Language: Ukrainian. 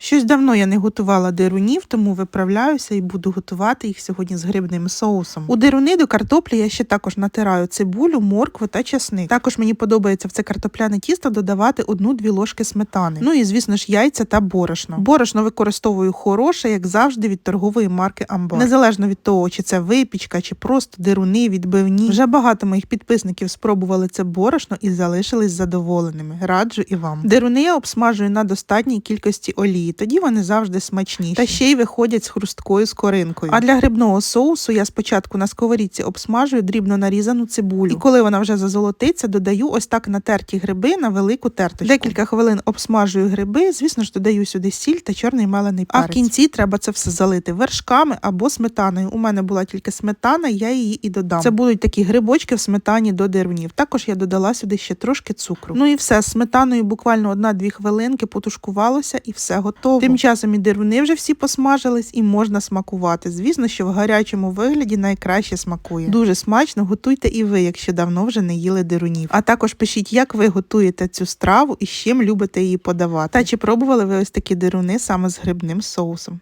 Щось давно я не готувала дирунів, тому виправляюся і буду готувати їх сьогодні з грибним соусом. У дируни до картоплі я ще також натираю цибулю, моркву та часник. Також мені подобається в це картопляне тісто додавати одну-дві ложки сметани. Ну і звісно ж яйця та борошно. Борошно використовую хороше, як завжди, від торгової марки Амбар. Незалежно від того, чи це випічка, чи просто дируни, відбивні. Вже багато моїх підписників спробували це борошно і залишились задоволеними. Раджу і вам. Дируни я обсмажую на достатній кількості олії, тоді вони завжди смачніші. Та ще й виходять з хрусткою скоринкою. А для грибного соусу я спочатку на сковорідці обсмажую дрібно нарізану цибулю. І коли вона вже зазолотиться, додаю ось так натерті гриби на велику терточку. Декілька хвилин обсмажую гриби, звісно ж, додаю сюди сіль та чорний мелений перець. А в кінці треба це все залити вершками або сметаною. У мене була тільки сметана, я її і додам. Це будуть такі грибочки в сметані до дерунів. Також я додала сюди ще трошки цукру. Ну і все, з сметаною буквально одна-дві хвилинки потушкувалося і все готово. Тим часом і деревни вже всі посмажились і можна смакувати. Звісно, що в гарячому вигляді найкраще смакує. Дуже смачно готуйте і ви, якщо давно вже не їли дерунів. А також пишіть, як ви готуєте цю страву і з чим любите її подавати. Та чи пробували ви ось такі деруни саме з грибним соусом.